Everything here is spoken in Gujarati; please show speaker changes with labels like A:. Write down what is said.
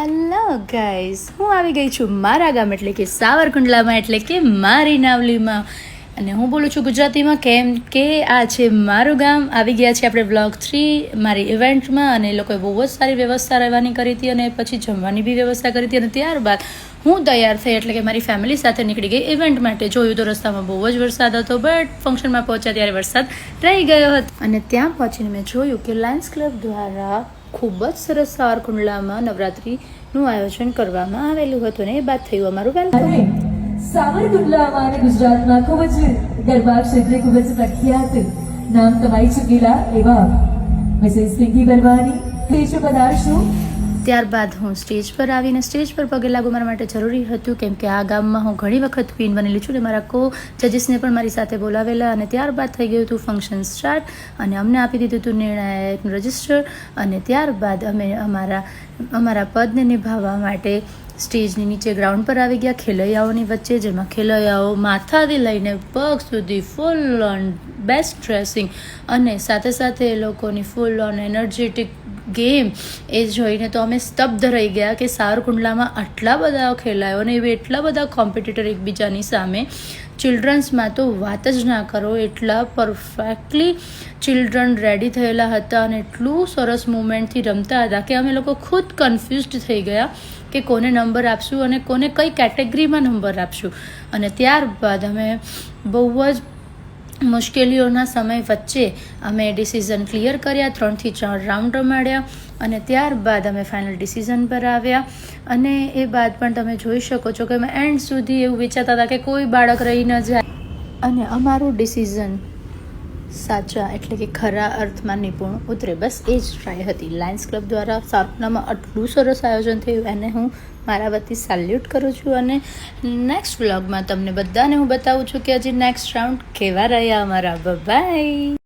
A: હલો ગાઈઝ હું આવી ગઈ છું મારા ગામ એટલે કે સાવરકુંડલામાં, એટલે કે મારી નાવલીમાં. અને હું બોલું છું ગુજરાતીમાં કેમ કે આ છે મારું ગામ. આવી ગયા છે આપણે બ્લોગ થ્રી મારી ઇવેન્ટમાં અને લોકોએ બહુ જ સારી વ્યવસ્થા રહેવાની કરી હતી અને પછી જમવાની બી વ્યવસ્થા કરી હતી અને ત્યારબાદ હું તૈયાર થઈ એટલે કે મારી ફેમિલી સાથે નીકળી ગઈ ઇવેન્ટ માટે. જોયું તો રસ્તામાં બહુ જ વરસાદ હતો બટ ફંક્શનમાં પહોંચ્યા ત્યારે વરસાદ રહી ગયો હતો. અને ત્યાં પહોંચીને મેં જોયું કે લાયન્સ ક્લબ દ્વારા ખૂબ જ સરસ સાવરકુંડલામાં નવરાત્રિનું આયોજન કરવામાં આવેલું હતું અને એ બાદ થયું અમારું વેલકમ.
B: સાવરકુંડલામાં ગુજરાતમાં ખૂબ જ ગરબા ક્ષેત્રે ખૂબ જ પ્રખ્યાત નામ કમાઈ ચૂકેલા એવા મિસેસ પિંકી સ્ટેજ પર પધારશું.
A: ત્યારબાદ હું સ્ટેજ પર આવીને સ્ટેજ પર પગે લાગુ મારા માટે જરૂરી હતું, કેમ કે આ ગામમાં હું ઘણી વખત ક્વીન બનેલી છું. અને મારા કો જજીસને પણ મારી સાથે બોલાવેલા અને ત્યારબાદ થઈ ગયું હતું ફંક્શન સ્ટાર્ટ અને અમને આપી દીધું હતું નિર્ણાયકનું રજિસ્ટર અને ત્યારબાદ અમે અમારા અમારા પદને નિભાવવા માટે સ્ટેજની નીચે ગ્રાઉન્ડ પર આવી ગયા ખેલૈયાઓની વચ્ચે, જેમાં ખેલૈયાઓ માથાથી લઈને પગ સુધી ફૂલ ઓન બેસ્ટ ડ્રેસિંગ અને સાથે સાથે એ લોકોની ફૂલ ઓન એનર્જેટિક ગેમ એ જોઈને તો અમે સ્તબ્ધ રહી ગયા કે સારકુંડલામાં આટલા બધા ખેલાયો અને એવા એટલા બધા કોમ્પિટિટર એકબીજાની સામે. ચિલ્ડ્રન્સમાં તો વાત જ ના કરો, એટલા પરફેક્ટલી ચિલ્ડ્રન રેડી થયેલા હતા અને એટલું સરસ મુમેન્ટથી રમતા હતા કે અમે લોકો ખુદ કન્ફ્યુઝડ થઈ ગયા કે કોને નંબર આપશું અને કોને કઈ કેટેગરીમાં નંબર આપશું. અને ત્યારબાદ અમે બહુ જ મુશ્કેલીઓના સમય વચ્ચે અમે ડિસિઝન ક્લિયર કર્યા, ત્રણથી ચાર રાઉન્ડ રમાડ્યા અને ત્યારબાદ અમે ફાઇનલ ડિસિઝન પર આવ્યા. અને એ બાદ પણ તમે જોઈ શકો છો કે અમે એન્ડ સુધી એવું વિચારતા હતા કે કોઈ બાળક રહી ન જાય. અને અમારું ડિસિઝન સાચા એટલે કે ખરા અર્થમાં નિપુણ ઉતરે. બસ એ જ ટ્રાય હતી. લાયન્સ ક્લબ દ્વારા સાપનામાં આટલું સરસ આયોજન થયું એને હું મારા વતી સેલ્યુટ કરું છું અને નેક્સ્ટ વ્લોગમાં તમને બધાને હું બતાવું છું કે હજી નેક્સ્ટ રાઉન્ડ કેવા રહ્યા અમારા. બાય